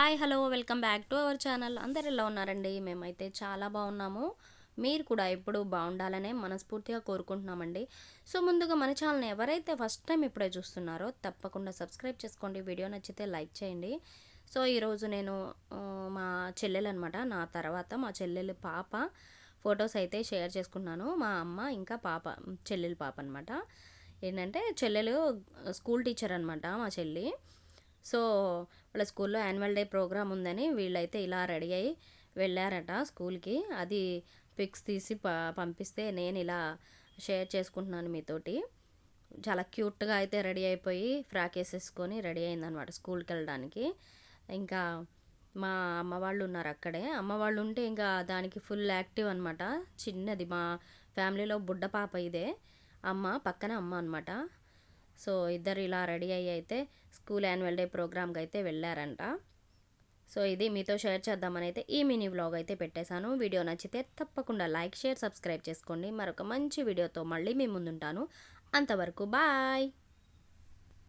Hi hello welcome back to our channel. అందరు ఎలా ఉన్నారండి? మేమైతే చాలా బాగున్నాము. మీరు కూడా ఎప్పుడు బాగుండాలనే మనస్ఫూర్తిగా కోరుకుంటున్నామండి. సో ముందుగా మన ఛానల్ని ఎవరైతే ఫస్ట్ టైం ఇప్పుడే చూస్తున్నారో తప్పకుండా సబ్స్క్రైబ్ చేసుకోండి. వీడియో నచ్చితే లైక్ చేయండి. సో ఈరోజు నేను మా చెల్లెలు అనమాట నా తర్వాత మా చెల్లెలు పాప ఫొటోస్ అయితే షేర్ చేసుకున్నాను. మా అమ్మ ఇంకా పాప చెల్లెలు పాప అనమాట. ఏంటంటే చెల్లెలు స్కూల్ టీచర్ అనమాట మా చెల్లి. సో వాళ్ళ స్కూల్లో యాన్యువల్ డే ప్రోగ్రామ్ ఉందని వీళ్ళైతే ఇలా రెడీ అయ్యి వెళ్ళారట స్కూల్కి. అది పిక్స్ తీసి ప పంపిస్తే నేను ఇలా షేర్ చేసుకుంటున్నాను మీతోటి. చాలా క్యూట్గా అయితే రెడీ అయిపోయి ఫ్రాక్ వేసేసుకొని రెడీ అయిందనమాట స్కూల్కి వెళ్ళడానికి. ఇంకా మా అమ్మ వాళ్ళు ఉన్నారు అక్కడే. అమ్మ వాళ్ళు ఉంటే ఇంకా దానికి ఫుల్ యాక్టివ్ అనమాట చిన్నది మా ఫ్యామిలీలో బుడ్డ పాప ఇదే. అమ్మ పక్కన అమ్మ అనమాట సో ఇద్దరు ఇలా రెడీ అయ్యి అయితే స్కూల్ యాన్యువల్ డే ప్రోగ్రామ్కి అయితే వెళ్ళారంట. సో ఇది మీతో షేర్ చేద్దామని అయితే ఈ మినీ వ్లాగ్ అయితే పెట్టేశాను. వీడియో నచ్చితే తప్పకుండా లైక్ షేర్ సబ్స్క్రైబ్ చేసుకోండి. మరొక మంచి వీడియోతో మళ్ళీ మీ ముందుంటాను. అంతవరకు బాయ్!